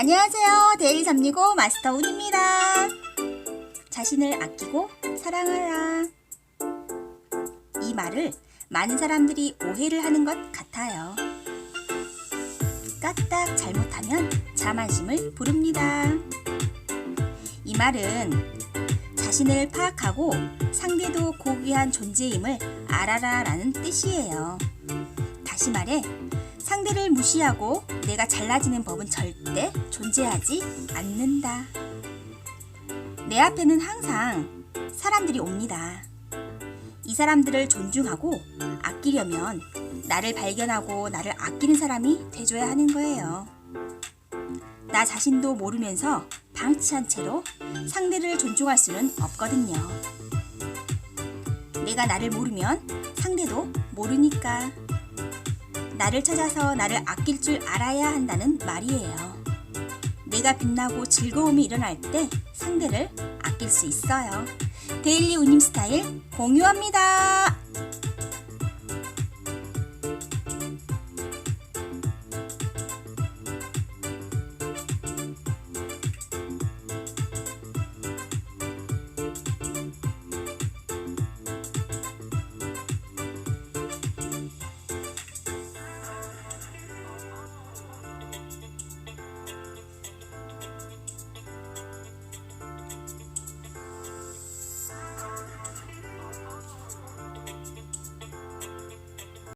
안녕하세요. 데일리 삼리고 마스터 운입니다. 자신을 아끼고 사랑하라. 이 말을 많은 사람들이 오해를 하는 것 같아요. 까딱 잘못하면 자만심을 부릅니다. 이 말은 자신을 파악하고 상대도 고귀한 존재임을 알아라 라는 뜻이에요. 다시 말해, 상대를 무시하고 내가 잘나지는 법은 절대 존재하지 않는다. 내 앞에는 항상 사람들이 옵니다. 이 사람들을 존중하고 아끼려면 나를 발견하고 나를 아끼는 사람이 돼줘야 하는 거예요. 나 자신도 모르면서 방치한 채로 상대를 존중할 수는 없거든요. 내가 나를 모르면 상대도 모르니까. 나를 찾아서 나를 아낄 줄 알아야 한다는 말이에요. 내가 빛나고 즐거움이 일어날 때 상대를 아낄 수 있어요. 데일리 운임 스타일 공유합니다.